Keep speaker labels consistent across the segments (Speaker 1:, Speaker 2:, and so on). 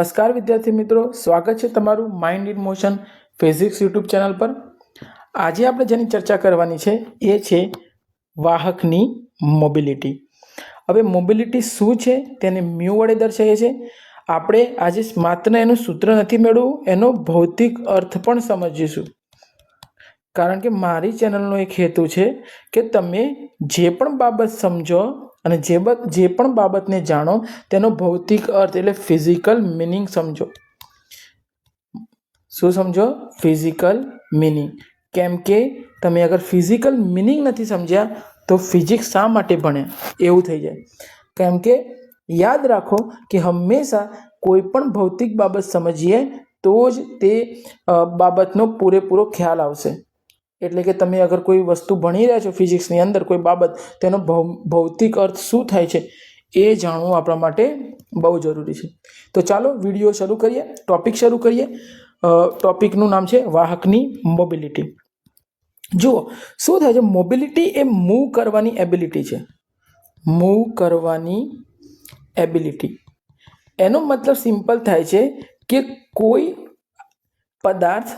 Speaker 1: નમસ્કાર વિદ્યાર્થી મિત્રો, સ્વાગત છે તમારું mind in motion physics YouTube channel પર. આજે આપણે જેની ચર્ચા કરવાની છે એ છે વાહકની મોબિલિટી હવે મોબિલિટી શું છે તેને મ્યુ વડે દર્શાવીએ છીએ આપણે આજે માત્ર એનું સૂત્ર નથી મેળવવું, એનો ભૌતિક અર્થ પણ સમજીશું. કારણ કે મારી ચેનલનો એક હેતુ છે કે તમે જે પણ બાબત સમજો અને જે જે પણ બાબતને જાણો, તેનો ભૌતિક અર્થ એટલે ફિઝિકલ મિનિંગ સમજો. શું સમજો? ફિઝિકલ મિનિંગ કેમ કે તમે અગર ફિઝિકલ મિનિંગ નથી સમજ્યા, તો ફિઝિક્સ શા માટે ભણ્યા એવું થઈ જાય. કેમ કે યાદ રાખો કે હંમેશા કોઈ પણ ભૌતિક બાબત સમજીએ, તો જ તે બાબતનો પૂરેપૂરો ખ્યાલ આવશે. એટલે કે તમે અગર કોઈ વસ્તુ ભણી રહ્યા છો ફિઝિક્સની અંદર, કોઈ બાબત, તેનો ભૌતિક અર્થ શું થાય છે એ જાણવું આપણા માટે બહુ જરૂરી છે. તો ચાલો વીડિયો શરૂ કરીએ, ટોપિક શરૂ કરીએ. ટોપિકનું નામ છે વાહકની મોબિલિટી. જુઓ, શું થાય છે? મોબિલિટી એ મૂવ કરવાની એબિલિટી છે. મૂવ કરવાની એબિલિટી. એનો મતલબ સિમ્પલ થાય છે કે કોઈ પદાર્થ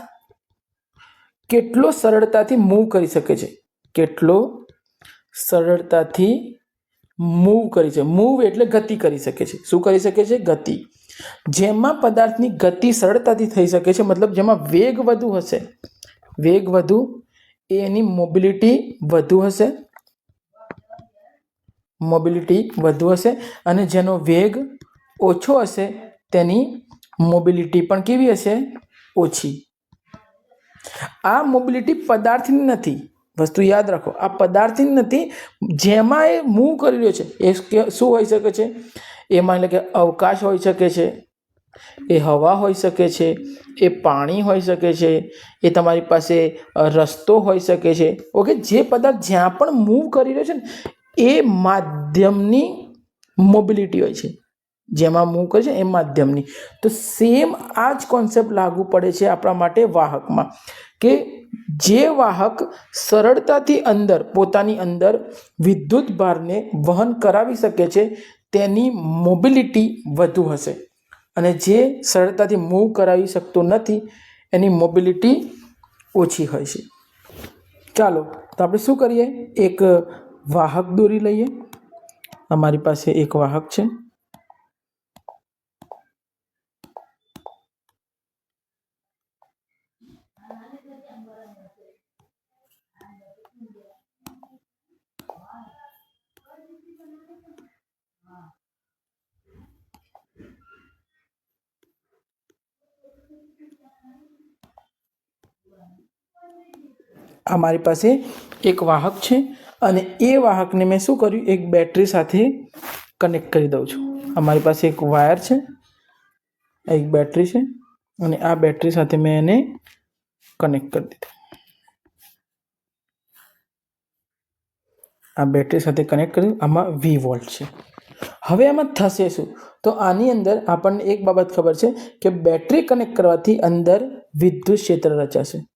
Speaker 1: કેટલો સરળતાથી મૂવ કરી શકે છે? કેટલો સરળતાથી મૂવ કરી છે? મૂવ એટલે ગતિ કરી શકે છે. શું કરી શકે છે? ગતિ. જેમાં પદાર્થની ગતિ સરળતાથી થઈ શકે છે, મતલબ જેમાં વેગ વધુ હશે. વેગ વધુ, એની મોબિલિટી વધુ હશે. મોબિલિટી વધુ હશે અને જેનો વેગ ઓછો હશે, તેની મોબિલિટી પણ કેવી હશે? ઓછી. આ મોબિલિટી પદાર્થની નથી. વસ્તુ યાદ રાખો, આ પદાર્થની નથી, જેમાં એ મૂવ કરી રહ્યો છે. એ શું હોઈ શકે છે? એ માની લે કે અવકાશ હોઈ શકે છે, એ હવા હોઈ શકે છે, એ પાણી હોઈ શકે છે, એ તમારી પાસે રસ્તો હોઈ શકે છે. ઓકે, જે પદાર્થ જ્યાં પણ મૂવ કરી રહ્યો છે ને, એ માધ્યમની મોબિલિટી હોય છે. જેમાં મૂવ કરે છે એ માધ્યમની. તો સેમ આ જ કોન્સેપ્ટ લાગુ પડે છે આપણા માટે વાહકમાં, કે જે વાહક સરળતાથી અંદર, પોતાની અંદર વિદ્યુત ભારને વહન કરાવી શકે છે, તેની મોબિલિટી વધુ હશે. અને જે સરળતાથી મૂવ કરાવી શકતો નથી, એની મોબિલિટી ઓછી હોય છે. ચાલો, તો આપણે શું કરીએ? એક વાહક દોરી લઈએ. અમારી પાસે એક વાહક છે. આ મારી પાસે એક વાહક છે અને એ વાહકને મેં શું કર્યું? એક બેટરી સાથે કનેક્ટ કરી દઉં છું. અમારી પાસે એક વાયર છે, એક બેટરી છે અને આ બેટરી સાથે મેં એને કનેક્ટ કરી દીધું. આ બેટરી સાથે કનેક્ટ કર્યું આમાં વી વોલ્ટ છે. હવે આમાં થશે શું? તો આની અંદર આપણને એક બાબત ખબર છે કે બેટરી કનેક્ટ કરવાથી અંદર વિદ્યુત ક્ષેત્ર રચાશે.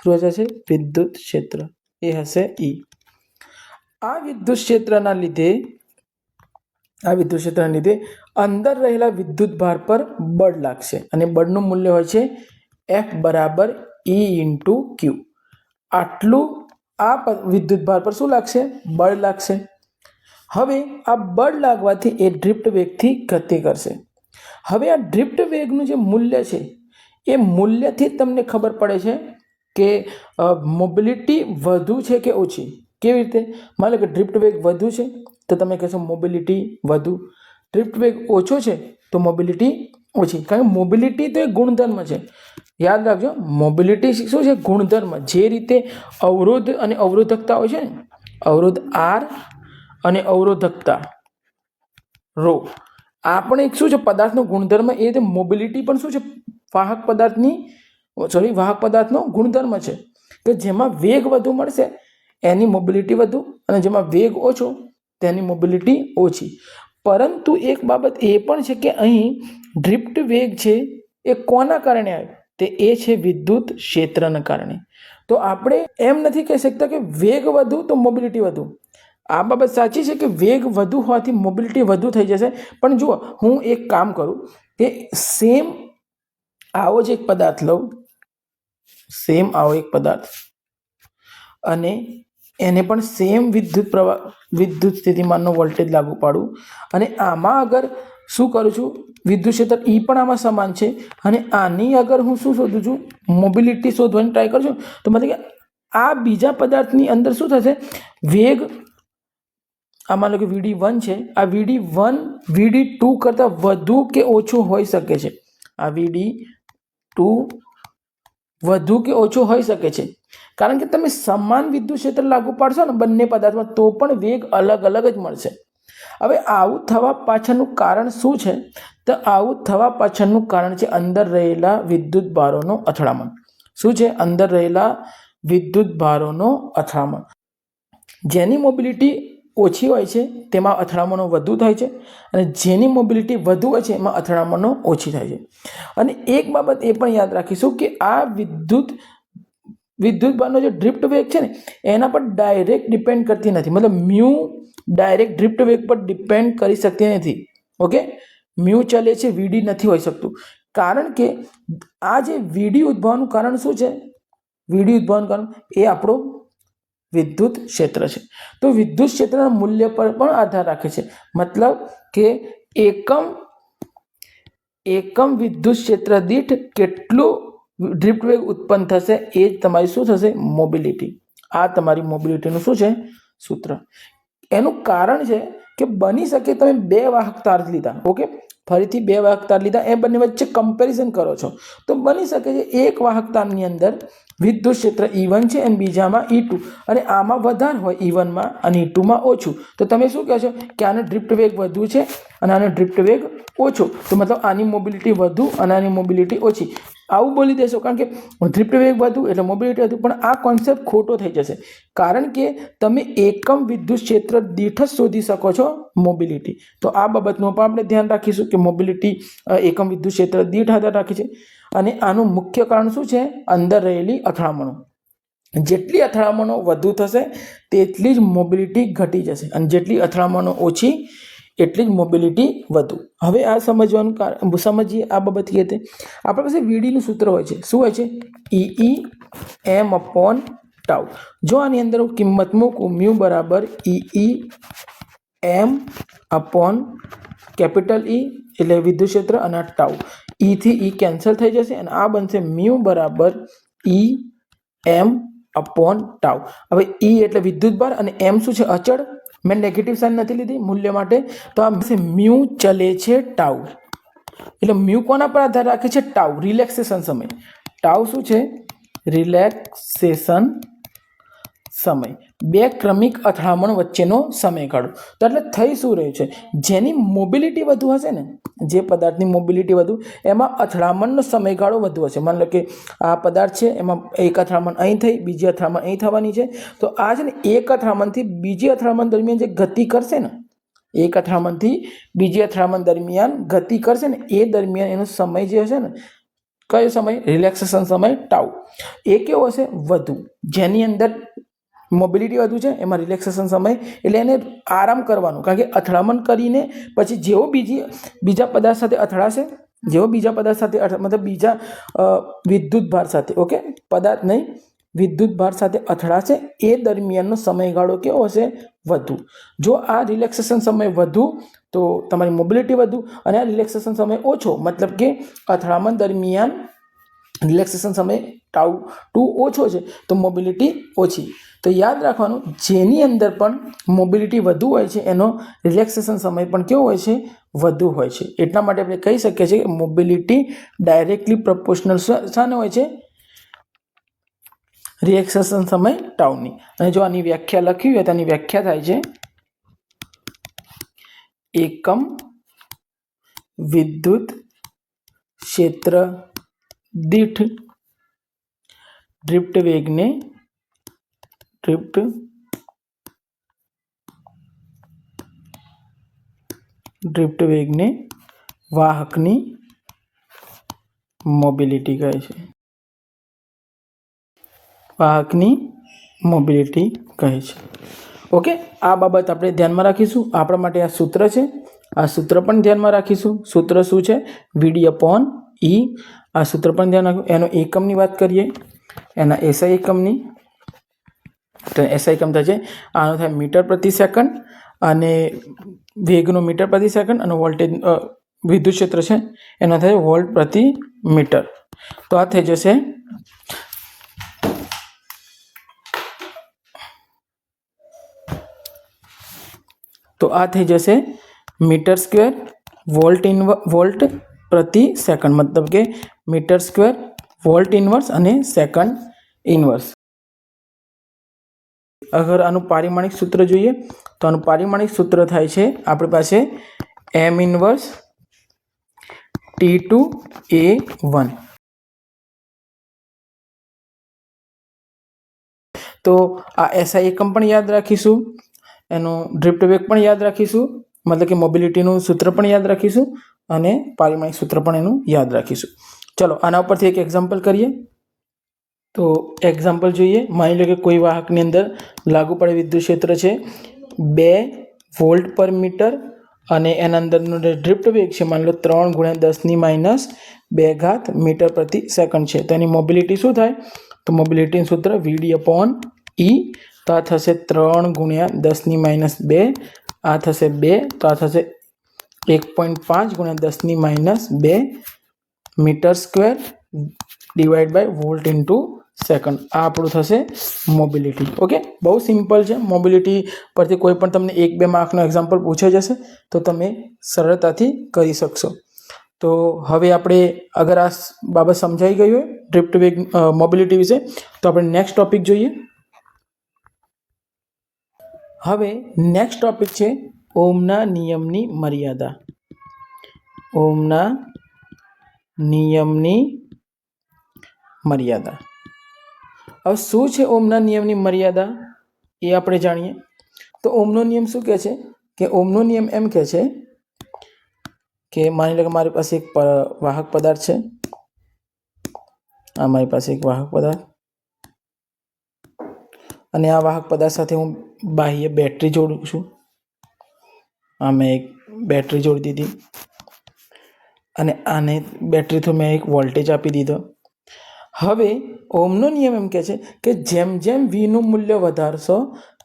Speaker 1: શું હશે વિદ્યુત ક્ષેત્ર. એ હશે ઈ આ વિદ્યુત ક્ષેત્રના લીધે, આ વિદ્યુત ક્ષેત્રના લીધે અંદર રહેલા વિદ્યુત ભાર પર બળ લાગશે અને બળનું મૂલ્ય હોય છે એફ બરાબર ઈ ઇન્ટુ ક્યુ આટલું આ વિદ્યુત ભાર પર શું લાગશે? બળ લાગશે. હવે આ બળ લાગવાથી એ ડ્રિફ્ટ વેગથી ગતિ કરશે. હવે આ ડ્રિફ્ટ વેગનું જે મૂલ્ય છે, એ મૂલ્યથી તમને ખબર પડે છે કે મોબિલિટી વધુ છે કે ઓછી? કેવી રીતે? માની લો કે ડ્રિફ્ટ વેગ વધુ છે, તો તમે કહેશો મોબિલિટી વધુ. ડ્રિફ્ટ વેગ ઓછો છે, તો મોબિલિટી ઓછી. કારણ કે મોબિલિટી તો એક ગુણધર્મ છે. યાદ રાખજો મોબિલિટી શું છે? ગુણધર્મ. જે રીતે અવરોધ અને અવરોધકતા હોય છે ને, અવરોધ આર અને અવરોધકતા રો આ પણ એક શું છે? પદાર્થનો ગુણધર્મ એ રીતે મોબિલિટી પણ શું છે? વાહક પદાર્થની સોરી, વાહક પદાર્થનો ગુણધર્મ છે કે જેમાં વેગ વધુ મળશે, એની મોબિલિટી વધુ અને જેમાં વેગ ઓછો, તેની મોબિલિટી ઓછી. પરંતુ એક બાબત એ પણ છે કે અહીં ડ્રિફ્ટ વેગ છે એ કોના કારણે આવ્યો? તે એ છે વિદ્યુત ક્ષેત્રના કારણે. તો આપણે એમ નથી કહી શકતા કે વેગ વધુ તો મોબિલિટી વધુ. આ બાબત સાચી છે કે વેગ વધુ હોવાથી મોબિલિટી વધુ થઈ જશે? પણ જુઓ, હું એક કામ કરું કે સેમ આવો જ એક પદાર્થ લઉં સેમ આવો એક પદાર્થ. અને એને પણ સેમ વિદ્યુત પ્રવાહ, વિદ્યુત સ્થિતિમાનનો વોલ્ટેજ લાગુ પાડું અને આમાં અગર શું કરું છું? વિદ્યુત ક્ષેત્ર એ પણ આમાં સમાન છે. અને આની અગર હું શું શોધું છું? મોબિલિટી શોધવાની ટ્રાય કરું છું, તો મતલબ કે આ બીજા પદાર્થની અંદર શું થશે? વેગ, આ માનો કે વીડી વન છે. આ વીડી વન વીડી ટુ કરતાં વધુ કે ઓછું હોઈ શકે છે. આ વીડી ટુ વધુ કે ઓછું હોઈ શકે છે. કારણ કે તમે સમાન વિદ્યુત ક્ષેત્ર લાગુ પાડશો ને બંને પદાર્થમાં, તો પણ વેગ અલગ અલગ જ મળશે. હવે આવું થવા પાછળનું કારણ શું છે? તો આવું થવા પાછળનું કારણ છે અંદર રહેલા વિદ્યુત ભારોનો અથડામણ. શું છે? અંદર રહેલા વિદ્યુત ભારોનો અથડામણ. જેની મોબિલિટી ઓછી હોય છે, તેમાં અથડામણો વધુ થાય છે અને જેની મોબિલિટી વધુ હોય છે, એમાં અથડામણો ઓછી થાય છે. અને એક બાબત એ પણ યાદ રાખીશું કે આ વિદ્યુત વિદ્યુત બારનો જે ડ્રિફ્ટ વેગ છે ને, એના પર ડાયરેક્ટ ડિપેન્ડ કરતી નથી. મતલબ મ્યુ ડાયરેક્ટ ડ્રિફ્ટ વેગ પર ડિપેન્ડ કરી શકતી નથી. ઓકે? મ્યુ ચલે છે વીડી નથી હોઈ શકતું. કારણ કે આ જે વીડી ઉદ્ભવવાનું કારણ શું છે? વીડી ઉદ્ભવવાનું કારણ એ આપણો વિદ્યુત ક્ષેત્ર છે. તો વિદ્યુત ક્ષેત્રના મૂલ્ય પર પણ આધાર રાખે છે. મતલબ કે એકમ એકમ વિદ્યુત ક્ષેત્ર દીઠ કેટલું ડ્રિફ્ટ વેગ ઉત્પન્ન થશે એ જ તમારી શું થશે? મોબિલિટી. આ તમારી મોબિલિટીનું શું છે? સૂત્ર. એનું કારણ છે કે બની શકે તમે બે વાહક તાર લીધા. ઓકે? ફરીથી બે વાહક તાર લીધા. એ બંને વચ્ચે કમ્પેરિઝન કરો છો. તો બની શકે છે, એક વાહક તારની અંદર વિદ્યુત ક્ષેત્ર ઈ છે અને બીજામાં ઈ ટુ અને આમાં વધારે હોય ઈ વનમાં અને ઈ ટુમાં ઓછું. તો તમે શું કહો છો? કે આનો ડ્રિફ્ટ વેગ વધુ છે અને આનો ડ્રિફ્ટ વેગ ઓછો. તો મતલબ આની મોબિલિટી વધુ અને આની મોબિલિટી ઓછી. આવું બોલી દેશો. કારણ કે ડ્રિફ્ટ વેગ વધુ એટલે મોબિલિટી વધુ. પણ આ કોન્સેપ્ટ ખોટો થઈ જશે. કારણ કે તમે એકમ વિદ્યુત ક્ષેત્ર દીઠ જ શોધી શકો છો મોબિલિટી તો આ બાબતનું પણ આપણે ધ્યાન રાખીશું કે મોબિલિટી એકમ વિદ્યુત ક્ષેત્ર દીઠ આધાર રાખે છે. અને આનું મુખ્ય કારણ શું છે? અંદર રહેલી અથડામણો. જેટલી અથડામણો વધુ થશે, તેટલી જ મોબિલિટી ઘટી જશે. અને જેટલી અથડામણો ઓછી એટલી જ મોબિલિટી વધુ. હવે આ સમજવાનું કારણ સમજીએ આ બાબત તે. આપણા પાસે વીડીનું સૂત્ર હોય છે. શું હોય છે? ઈ એમ અપોન ટાઉ જો આની અંદર હું કિંમત મૂકું, મ્યુ બરાબર ઈ એમ અપોન કેપિટલ ઈ એટલે વિદ્યુત ક્ષેત્ર અને ટાઉ ઈથી ઈ કેન્સલ થઈ જશે અને આ બનશે મ્યુ બરાબર ઈ એમ અપોન ટાઉ હવે ઈ એટલે વિદ્યુત ભાર અને એમ શું છે? અચળ? મેં નેગેટિવ સાઇન નથી લીધી, મૂલ્ય માટે. તો આ મ્યુ ચલે છે ટાઉ. એટલે મ્યુ કોના પર આધાર રાખે છે? ટાઉ રિલેક્સેશન સમય. ટાઉ શું છે? રિલેક્સેશન સમય. બે ક્રમિક અથડામણ વચ્ચેનો સમયગાળો. તો એટલે થઈ શું રહ્યું છે? જેની મોબિલિટી વધુ હશે ને, જે પદાર્થની મોબિલિટી વધુ, એમાં અથડામણનો સમયગાળો વધુ હશે. માની લો કે આ પદાર્થ છે, એમાં એક અથડામણ અહીં થઈ, બીજી અથડામણ અહીં થવાની છે. તો આ છે ને, એક અથડામણથી બીજી અથડામણ દરમિયાન જે ગતિ કરશે ને, એક અથડામણથી બીજી અથડામણ દરમિયાન ગતિ કરશે ને, એ દરમિયાન એનો સમય જે હશે ને, કયો સમય? રિલેક્સેશન સમય ટાઉ એ કેવો હશે, વધુ. જેની અંદર મોબિલિટી વધુ છે, એમાં રિલેક્સેશન સમય, એટલે એને આરામ કરવાનું. કારણ કે અથડામણ કરીને પછી જેવો બીજી, બીજા પદાર્થ સાથે અથડાશે જેવો બીજા પદાર્થ સાથે મતલબ બીજા વિદ્યુત ભાર સાથે, ઓકે? પદાર્થ નહીં, વિદ્યુત ભાર સાથે અથડાશે, એ દરમિયાનનો સમયગાળો કેવો હશે? વધુ. જો આ રિલેક્સેશન સમય વધુ, તો તમારી મોબિલિટી વધુ અને આ રિલેક્સેશન સમય ઓછો, મતલબ કે અથડામણ દરમિયાન રિલેક્સેશન સમય ટાઉ ટુ ઓછો છે, તો મોબિલિટી ઓછી. તો યાદ રાખવાનું, જેની અંદર પણ મોબિલિટી વધુ હોય છે, એનો રિલેક્સેશન સમય પણ કેવો હોય છે, વધુ હોય છે. એટલા માટે આપણે કહી શકીએ છીએ કે મોબિલિટી ડાયરેક્ટલી પ્રપોર્શનલ શાને હોય છે? રિલેક્સેશન સમય ટાઉની. અને જો આની વ્યાખ્યા લખી હોય, તો આની વ્યાખ્યા થાય છે, એકમ વિદ્યુત ક્ષેત્ર દીઠ ડ્રિફ્ટ વેગને ડ્રિફ્ટ ડ્રિફ્ટ વેગને વાહકની મોબિલિટી કહે છે વાહકની મોબિલિટી કહે છે ઓકે આ બાબત આપણે ધ્યાનમાં રાખીશું આપણા માટે આ સૂત્ર છે આ સૂત્ર પણ ધ્યાનમાં રાખીશું સૂત્ર શું છે વીડી અપોન ઈ આ સૂત્ર પણ ધ્યાન રાખવું એનો એકમની વાત કરીએ, એના એસઆઈ એકમની, તો એસઆઈ એકમ થશે, આનો થાય મીટર પ્રતિ સેકન્ડ અને વેગનો મીટર પ્રતિ સેકન્ડ અને વોલ્ટેજ વિદ્યુત ક્ષેત્ર છે, એનો થાય વોલ્ટ પ્રતિ મીટર. તો આ થઈ જશે, તો આ થઈ જશે metre square volt in volt પ્રતિ સેકન્ડ. મતલબ કે મીટર સ્ક્વેર, વોલ્ટ ઇનવર્સ અને સેકન્ડ ઇનવર્સ. અગર આનું પારિમાણિક સૂત્ર જોઈએ, તો આનું પારિમાણિક સૂત્ર થાય છે આપણી પાસે M inverse T two A one. તો આ એસઆઈ એકમ પણ યાદ રાખીશું, એનો ડ્રિફ્ટ વેગ પણ યાદ રાખીશું, મતલબ કે મોબિલિટીનું સૂત્ર પણ યાદ રાખીશું, અને પારિમાણિક સૂત્ર પણ એનું યાદ રાખીશું. ચલો, આના ઉપરથી એક એક્ઝામ્પલ કરીએ. તો એક્ઝામ્પલ જોઈએ. માની લો કે કોઈ વાહકની અંદર લાગુ પડે વિદ્યુત ક્ષેત્ર છે બે વોલ્ટ પર મીટર અને એના અંદરનો ડ્રિફ્ટ વેગ છે, માની લો ત્રણ ગુણ્યા દસની માઇનસ બે ઘાત મીટર પ્રતિ સેકન્ડ છે. તો એની મોબિલિટી શું થાય? તો મોબિલિટીનું સૂત્ર વીડી અપોન ઈ તો આ થશે ત્રણ ગુણ્યા દસની માઇનસ બે. આ થશે બે, તો આ થશે એક પોઈન્ટ પાંચ ગુણ્યા દસની માઇનસ બે. Metre square divide by volt into second. આ આપણું થશે મોબિલિટી ઓકે બહુ સિમ્પલ છે. મોબિલિટી પરથી કોઈ પણ તમને એક બે માર્કનો એક્ઝામ્પલ પૂછાઈ જશે, તો તમે સરળતાથી કરી શકશો. તો હવે આપણે અગર આ બાબત સમજાઈ ગઈ હોય ડ્રિફ્ટ વેગ મોબિલિટી વિશે, તો આપણે નેક્સ્ટ ટોપિક જોઈએ. હવે નેક્સ્ટ ટોપિક છે ઓમના નિયમની મર્યાદા. ઓમના નિયમની મર્યાદા. હવે શું છે ઓમના નિયમની મર્યાદા? એ આપણે જાણીએ. તો ઓમનો નિયમ શું કહે છે? કે ઓમનો નિયમ એમ કહે છે કે માની લો કે મારી પાસે એક વાહક પદાર્થ છે. આ મારી પાસે એક વાહક પદાર્થ. અને આ વાહક પદાર્થ સાથે હું બાહ્ય બેટરી જોડું છું. આ મેં એક બેટરી જોડી દીધી. અને આને બેટરીથી મેં એક વોલ્ટેજ આપી દીધો. હવે ઓમનો નિયમ એમ કહે છે કે જેમ જેમ વીનું મૂલ્ય વધારશો,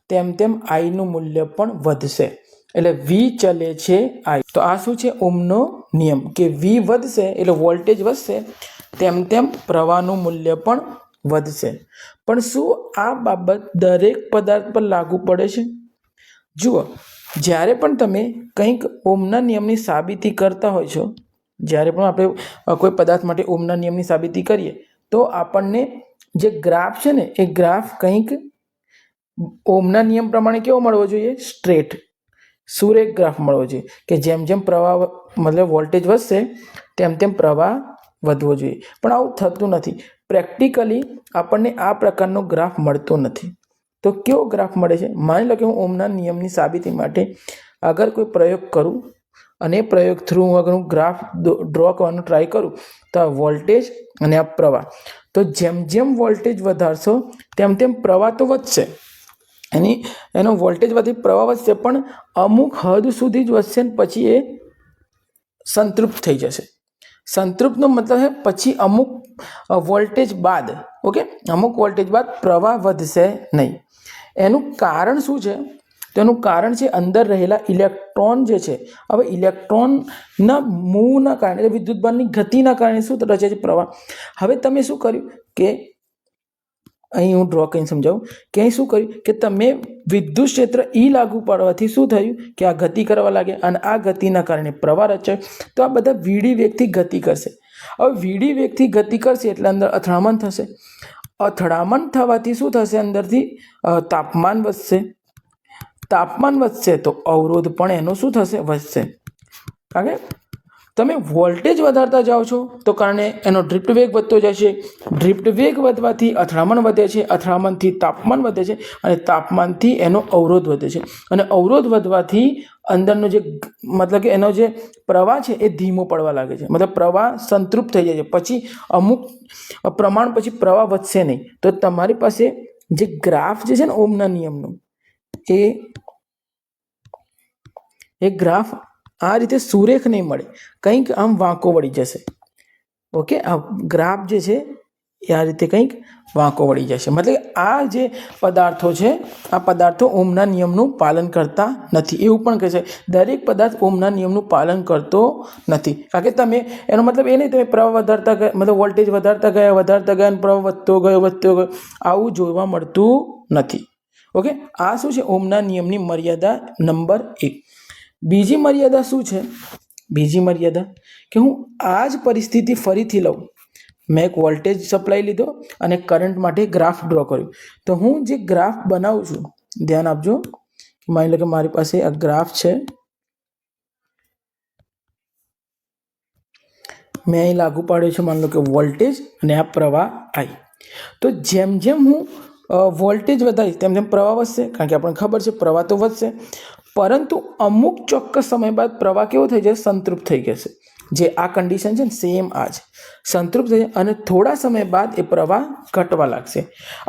Speaker 1: તેમ તેમ આઈનું મૂલ્ય પણ વધશે. એટલે વી ચલે છે આઈ તો આ શું છે ઓમનો નિયમ? કે વી વધશે એટલે વોલ્ટેજ વધશે, તેમ તેમ પ્રવાહનું મૂલ્ય પણ વધશે. પણ શું આ બાબત દરેક પદાર્થ પર લાગુ પડે છે? જુઓ, જ્યારે પણ તમે કંઈક ઓમના નિયમની સાબિતી કરતા હોય છો જ્યારે પણ આપણે કોઈ પદાર્થ માટે ઓમના નિયમની સાબિતી કરીએ, તો આપણને જે ગ્રાફ છે ને, એ ગ્રાફ કંઈક ઓમના નિયમ પ્રમાણે કેવો મળવો જોઈએ? સ્ટ્રેટ. સુરેખ ગ્રાફ મળવો જોઈએ. કે જેમ જેમ પ્રવાહ, મતલબ વોલ્ટેજ વધશે, તેમ તેમ પ્રવાહ વધવો જોઈએ. પણ આવું થતું નથી. પ્રેક્ટિકલી આપણને આ પ્રકારનો ગ્રાફ મળતો નથી. તો કેવો ગ્રાફ મળે છે? માની લો કે હું ઓમના નિયમની સાબિતી માટે અગર કોઈ પ્રયોગ કરું અને પ્રયોગ થ્રુ હું અગર ગ્રાફ ડ્રો કરવાનો ટ્રાય કરું, તો આ વોલ્ટેજ અને આ પ્રવાહ. તો જેમ જેમ વોલ્ટેજ વધારશો, તેમ તેમ પ્રવાહ તો વધશે. એની, એનો વોલ્ટેજ વધી, પ્રવાહ વધશે, પણ અમુક હદ સુધી જ વધશે ને પછી એ સંતૃપ્ત થઈ જશે. સંતૃપ્તનો મતલબ છે, પછી અમુક વોલ્ટેજ બાદ ઓકે અમુક વોલ્ટેજ બાદ પ્રવાહ વધશે નહીં. એનું કારણ શું છે? તેનું કારણ છે અંદર રહેલા ઇલેક્ટ્રોન જે છે, હવે ઇલેક્ટ્રોનના મૂવના કારણે વિદ્યુતભારની ગતિના કારણે શું રચે છે પ્રવાહ? હવે તમે શું કર્યું કે, અહીં હું ડ્રો કરીને સમજાવું, કે અહીં શું કર્યું કે તમે વિદ્યુત ક્ષેત્ર ઈ લાગુ પાડવાથી શું થયું કે આ ગતિ કરવા લાગે અને આ ગતિના કારણે પ્રવાહ રચાય. તો આ બધા વીડી વેગથી ગતિ કરશે. હવે વીડી વેગથી ગતિ કરશે એટલે અંદર અથડામણ થશે. અથડામણ થવાથી શું થશે અંદરથી? તાપમાન વધશે. તાપમાન વધશે તો અવરોધ પણ એનો શું થશે? વધશે. કારણ કે તમે વોલ્ટેજ વધારતા જાઓ છો, તો કારણે એનો ડ્રિફ્ટ વેગ વધતો જશે. ડ્રિફ્ટ વેગ વધવાથી અથડામણ વધે છે, અથડામણથી તાપમાન વધે છે અને તાપમાનથી એનો અવરોધ વધે છે. અને અવરોધ વધવાથી અંદરનો જે મતલબ કે એનો જે પ્રવાહ છે એ ધીમો પડવા લાગે છે. મતલબ પ્રવાહ સંતૃપ્ત થઈ જાય છે. પછી અમુક પ્રમાણ પછી પ્રવાહ વધશે નહીં. તો તમારી પાસે જે ગ્રાફ જે છે ને ઓમના નિયમનો એ એ ગ્રાફ આ રીતે સુરેખ નહીં મળે. કંઈક આમ વાંકો વળી જશે. ઓકે? આ ગ્રાફ જે છે, એ આ રીતે કંઈક વાંકો વળી જશે. મતલબ આ જે પદાર્થો છે, આ પદાર્થો ઓમના નિયમનું પાલન કરતા નથી. એવું પણ કહે છે, દરેક પદાર્થ ઓમના નિયમનું પાલન કરતો નથી. કારણ કે તમે, એનો મતલબ એ નહીં, તમે પ્રવાહ વધારતા ગયા, મતલબ વોલ્ટેજ વધારતા ગયા વધારતા ગયા અને પ્રવાહ વધતો ગયો વધતો ગયો. આવું જોવા મળતું નથી. ઓકે? આ શું છે? ઓમના નિયમની મર્યાદા નંબર એક. બીજી મર્યાદા શું છે? બીજી મર્યાદા કે હું આ જ પરિસ્થિતિ ફરીથી લઉં. મેં એક વોલ્ટેજ સપ્લાય લીધો અને કરંટ માટે ગ્રાફ ડ્રો કર્યો. તો હું જે ગ્રાફ બનાવું છું, ધ્યાન આપજો માની લો કે મારી પાસે આ ગ્રાફ છે. મેં અહીં લાગુ પાડ્યો છે, માની લો કે વોલ્ટેજ અને આ પ્રવાહ આઈ તો જેમ જેમ હું વોલ્ટેજ વધારી તેમ તેમ પ્રવાહ વધશે, કારણ કે આપણને ખબર છે પ્રવાહ તો વધશે. પરંતુ અમુક ચોક્કસ સમય બાદ પ્રવાહ કેવો થઈ જશે? સંતૃપ્ત થઈ જશે. જે આ કન્ડિશન છે ને સેમ આ જ. સંતૃપ્ત થઈ અને થોડા સમય બાદ એ પ્રવાહ ઘટવા લાગશે.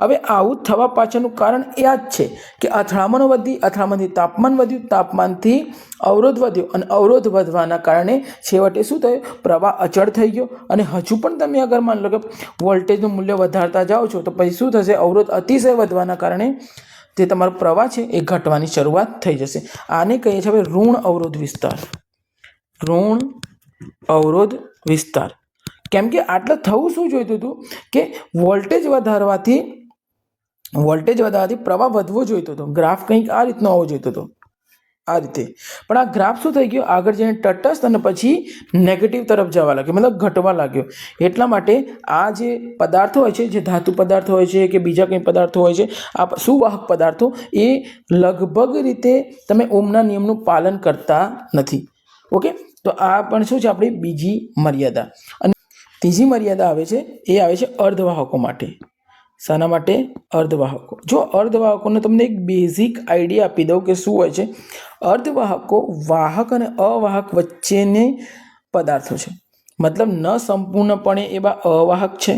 Speaker 1: હવે આવું થવા પાછળનું કારણ એ જ છે કે અથડામણો વધી, અથડામણથી તાપમાન વધ્યું, તાપમાનથી અવરોધ વધ્યો અને અવરોધ વધવાના કારણે છેવટે શું થયું? પ્રવાહ અચળ થઈ ગયો અને હજુ પણ તમે અગર માની લો કે વોલ્ટેજનું મૂલ્ય વધારતા જાઓ છો તો પછી શું થશે? અવરોધ અતિશય વધવાના કારણે જે તમારો પ્રવાહ છે એ ઘટવાની શરૂઆત થઈ જશે. આને કહીએ છીએ હવે ઋણ અવરોધ વિસ્તાર. ઋણ અવરોધ વિસ્તાર. કેમ કે આટલે થવું શું જોઈતું હતું? કે વોલ્ટેજ વધારવાથી વોલ્ટેજ વધારવાથી પ્રવાહ વધવો જોઈતો હતો. ગ્રાફ કંઈક આ રીતનો આવવો જોઈતો હતો. આ રીતે. પણ આ ગ્રાફ શું થઈ ગયો? આગળ જઈને તટસ્થ અને પછી નેગેટિવ તરફ જવા લાગ્યો. મતલબ ઘટવા લાગ્યો. એટલા માટે આ જે પદાર્થો હોય છે, જે ધાતુ પદાર્થો હોય છે કે બીજા કંઈ પદાર્થો હોય છે, આ સુવાહક પદાર્થો, એ લગભગ રીતે તમે ઓમના નિયમનું પાલન કરતા નથી. ઓકે? તો આ પણ શું છે આપણી બીજી મર્યાદા. અને ત્રીજી મર્યાદા આવે છે, એ આવે છે અર્ધવાહકો માટે. શાના માટે અર્ધવાહકો. જો અર્ધવાહકોને તમને એક બેઝિક આઈડિયા આપી દઉં કે શું હોય છે, અર્ધવાહકો વાહક અને અવાહક વચ્ચેની પદાર્થો છે. મતલબ ન સંપૂર્ણપણે એવા અવાહક છે,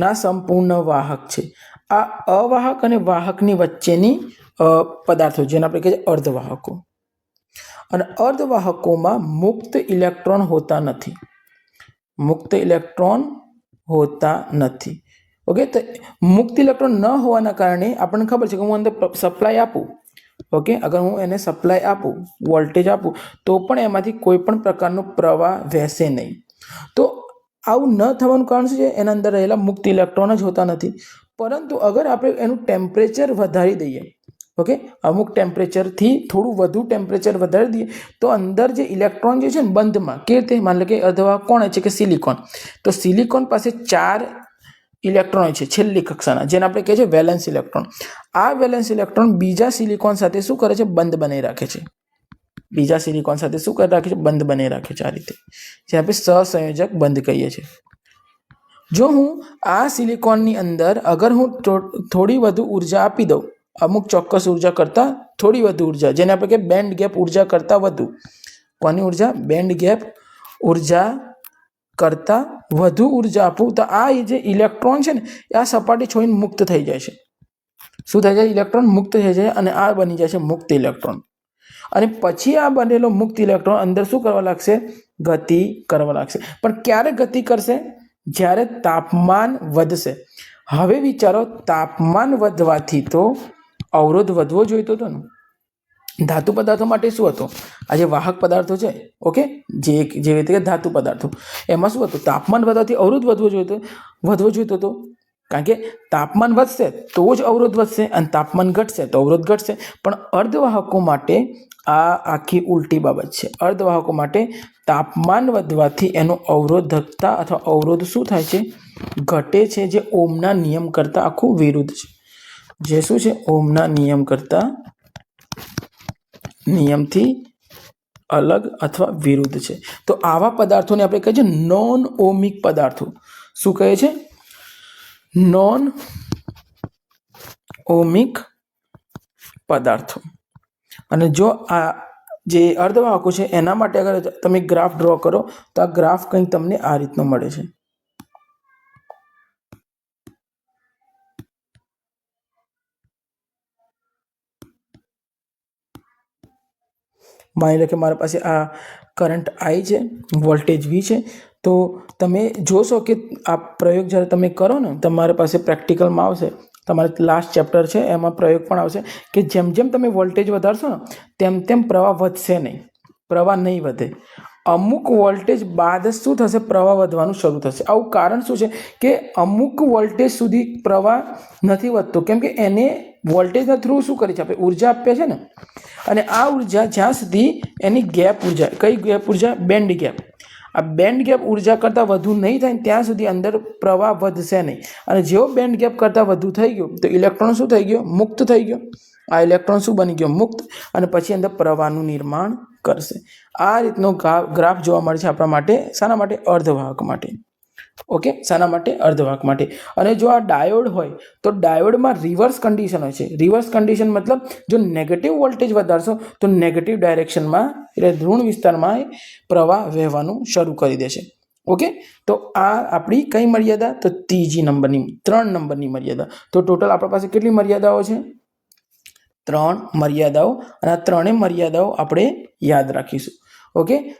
Speaker 1: ના સંપૂર્ણ વાહક છે. આ અવાહક અને વાહકની વચ્ચેની પદાર્થો જેને આપણે કહીએ અર્ધવાહકો. અને અર્ધવાહકોમાં મુક્ત ઇલેક્ટ્રોન હોતા નથી. મુક્ત ઇલેક્ટ્રોન હોતા નથી. ઓકે તો મુક્ત ઇલેક્ટ્રોન ન હોવાના કારણે આપણને ખબર છે કે હું અંદર સપ્લાય આપું. ઓકે અગર હું એને સપ્લાય આપું વોલ્ટેજ આપું, તો પણ એમાંથી કોઈ પણ પ્રકારનો પ્રવાહ વહેશે નહીં. તો આવું ન થવાનું કારણ શું છે? એના અંદર રહેલા મુક્ત ઇલેક્ટ્રોન જ હોતા નથી. પરંતુ અગર આપણે એનું ટેમ્પરેચર વધારી દઈએ ઓકે? અમુક ટેમ્પરેચરથી થોડું વધુ ટેમ્પરેચર વધારી દઈએ તો અંદર જે ઇલેક્ટ્રોન જે છે ને બંધમાં, કે તે માની લો કે અથવા કોણ છે કે સિલિકોન તો સિલિકોન પાસે ચાર ઇલેક્ટ્રોન હોય છે છેલ્લી કક્ષાના, જેને આપણે કહીએ છીએ વેલેન્સ ઇલેક્ટ્રોન આ વેલેન્સ ઇલેક્ટ્રોન બીજા સિલિકોન સાથે શું કરે છે? બંધ બનાવી રાખે છે. બીજા સિલિકોન સાથે શું કરી રાખે છે? બંધ બનાવી રાખે છે આ રીતે. જે આપણે સહસંયોજક બંધ કહીએ છીએ. જો હું આ સિલિકોનની અંદર, અગર હું થોડી વધુ ઊર્જા આપી દઉં અમુક ચોક્કસ ઊર્જા કરતાં થોડી વધુ ઊર્જા, જેને આપણે કે બેન્ડ ગેપ ઊર્જા કરતાં વધુ. કોની ઊર્જા? બેન્ડ ગેપ ઊર્જા કરતાં વધુ ઊર્જા આપવું. તો આ જે ઇલેક્ટ્રોન છે ને આ સપાટી છોડીને મુક્ત થઈ જાય છે. શું થઈ જાય? ઇલેક્ટ્રોન મુક્ત થઈ જાય અને આ બની જાય છે મુક્ત ઇલેક્ટ્રોન. અને પછી આ બનેલો મુક્ત ઇલેક્ટ્રોન અંદર શું કરવા લાગશે? ગતિ કરવા લાગશે. પણ ક્યારે ગતિ કરશે? જ્યારે તાપમાન વધશે. હવે વિચારો, તાપમાન વધવાથી તો અવરોધ વધવો જોઈતો હતો ને? ધાતુ પદાર્થો માટે શું હતું? આ જે વાહક પદાર્થો છે ઓકે જે જેવી રીતે ધાતુ પદાર્થો. એમાં શું હતું? તાપમાન વધવાથી અવરોધ વધવો જોઈતો વધવો જોઈતો હતો. કારણ કે તાપમાન વધશે તો જ અવરોધ વધશે અને તાપમાન ઘટશે તો અવરોધ ઘટશે. પણ અર્ધવાહકો માટે આ આખી ઉલટી બાબત છે. અર્ધવાહકો માટે તાપમાન વધવાથી એનો અવરોધકતા અથવા અવરોધ શું થાય છે? ઘટે છે જે ઓમના નિયમ કરતાં આખું વિરુદ્ધ છે. જે શું છે? ઓમના નિયમ કરતાં નિયમથી અલગ અથવા વિરુદ્ધ છે. તો આવા પદાર્થોને આપણે કહીએ છીએ નોન ઓમિક પદાર્થો. શું કહે છે? નોન ઓમિક પદાર્થો. અને જો આ જે અર્ધવાહકો છે, એના માટે અગર તમે ગ્રાફ ડ્રો કરો, તો આ ગ્રાફ કંઈક તમને આ રીતનો મળે છે. માની લો કે મારા પાસે આ કરંટ આઈ છે, વોલ્ટેજ વી છે, તો તમે જોશો કે આ પ્રયોગ જ્યારે તમે કરો ને તમારી પાસે પ્રેક્ટિકલમાં આવશે. તમારે લાસ્ટ ચેપ્ટર છે, એમાં પ્રયોગ પણ આવશે કે જેમ જેમ તમે વોલ્ટેજ વધારશો ને, તેમ તેમ પ્રવાહ વધશે નહીં. પ્રવાહ નહીં વધે. અમુક વોલ્ટેજ બાદ શું થશે? પ્રવાહ વધવાનું શરૂ થશે. આવું કારણ શું છે કે અમુક વોલ્ટેજ સુધી પ્રવાહ નથી વધતો. કેમ કે એને વોલ્ટેજના થ્રુ શું કરી છે? આપણે ઊર્જા આપે છે ને? અને આ ઊર્જા જ્યાં સુધી એની ગેપ ઊર્જા, કઈ ગેપ ઊર્જા? બેન્ડ ગેપ આ બેન્ડ ગેપ ઊર્જા કરતાં વધુ નહીં થાય ત્યાં સુધી અંદર પ્રવાહ વધશે નહીં. અને જેવો બેન્ડ ગેપ કરતાં વધુ થઈ ગયો, તો ઇલેક્ટ્રોન શું થઈ ગયો? મુક્ત થઈ ગયો. આ ઇલેક્ટ્રોન શું બની ગયો? મુક્ત. અને પછી અંદર પ્રવાહનું નિર્માણ કરશે. આ રીતનો ગ્રાફ જોવા મળે છે આપણા માટે. શાના માટે? અર્ધવાહક માટે. ઓકે? શાના માટે? અર્ધવાહક માટે. અને જો આ ડાયોડ હોય, તો ડાયોડમાં રિવર્સ કન્ડિશન હોય છે. રિવર્સ કન્ડિશન મતલબ, જો નેગેટિવ વોલ્ટેજ વધારશો, તો નેગેટિવ ડાયરેક્શનમાં એટલે ઋણ વિસ્તારમાં પ્રવાહ વહેવાનું શરૂ કરી દેશે. ઓકે? તો આ આપણી કઈ મર્યાદા? તો ત્રીજી નંબરની, ત્રણ નંબરની મર્યાદા. તો ટોટલ આપણા પાસે કેટલી મર્યાદાઓ છે? ત્રણ મર્યાદાઓ. અને આ ત્રણેય મર્યાદાઓ આપણે યાદ રાખીશું. ઓકે?